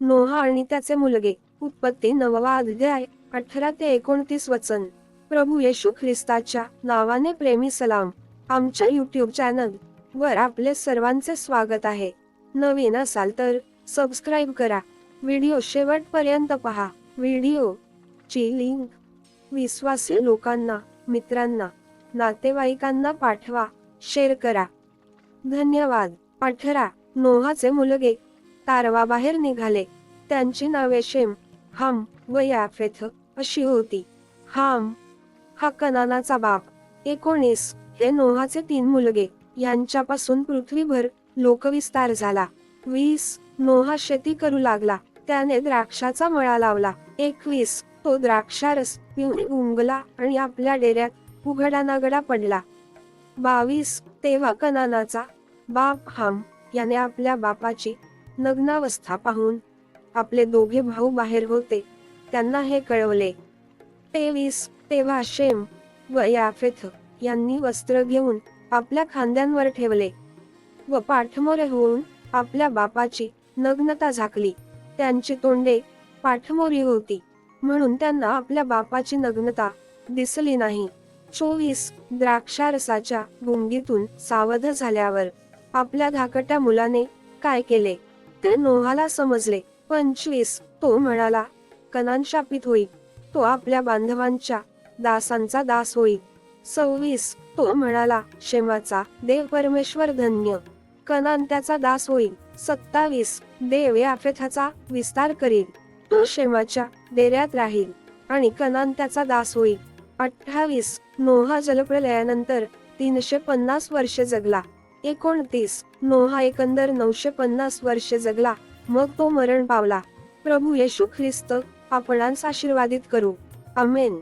नोहा आणि त्याचे मुलगे उत्पत्ती नववा अध्याय अठरा ते एकोणतीस वचन. प्रभू येशू ख्रिस्ताच्या नावाने प्रेमी सलाम आमच्या युट्यूब चॅनल वर आपले सर्वांचे स्वागत आहे. नवीन असाल तर सबस्क्राईब करा. व्हिडिओ शेवटपर्यंत पहा. व्हिडिओ ची लिंक विश्वासी लोकांना मित्रांना नातेवाईकांना पाठवा. शेअर करा. धन्यवाद. अठरा. नोहाचे मुलगे तारवाबाहेर निघाले. त्यांची नावे शेम हम व याफेथ अशी होती. हाम हा कनानाचा बाप. एकोणीस हे नोहाचे तीन मुलगे. यांच्यापासून पृथ्वीभर लोकविस्तार झाला. वीस नोहा शेती करू लागला. त्याने द्राक्षाचा मळा लावला. एकवीस तो द्राक्षारस पिऊन उंगला आणि आपल्या डेऱ्यात उघडानागडा पडला. बावीस तेव्हा कनानाचा बाप हाम याने आपल्या बापाची नग्नावस्था पाहून आपले दोघे भाऊ बाहेर होते. त्यांना हे कळवले. तेवीस तेव्हा शेम व याफेथ यांनी वस्त्र घेऊन आपल्या खांद्यांवर ठेवले व पाठमोरे होऊन आपल्या बापाची नग्नता झाकली. त्यांची तोंडे पाठमोरी होती. म्हणून त्यांना आपल्या बापाची नग्नता दिसली नाही. चोवीस द्राक्षारसाच्या गुंगीतून सावध झाल्यावर आपल्या धाकट्या मुलाने काय केले? ते नोहाला समजले. पंचवीस तो म्हणाला कनान शापित होईल तो आपल्या बांधवांच्या दासांचा दास होईल सव्वीस तो म्हणाला शेमाचा देव परमेश्वर धन्य. कनान त्याचा दास होईल सत्तावीस देव याफेथाचा विस्तार करील. तो शेमाच्या देऱ्यात राहील आणि कनान त्याचा दास होईल अठ्ठावीस नोहा जलप्रलयानंतर तीनशे पन्नास वर्षे जगला. एकोणतीस. नोहा एकंदर नऊशे पन्नास वर्षे जगला. मग तो मरण पावला. प्रभू येशू ख्रिस्त आपणांस आशीर्वादित करू. अमेन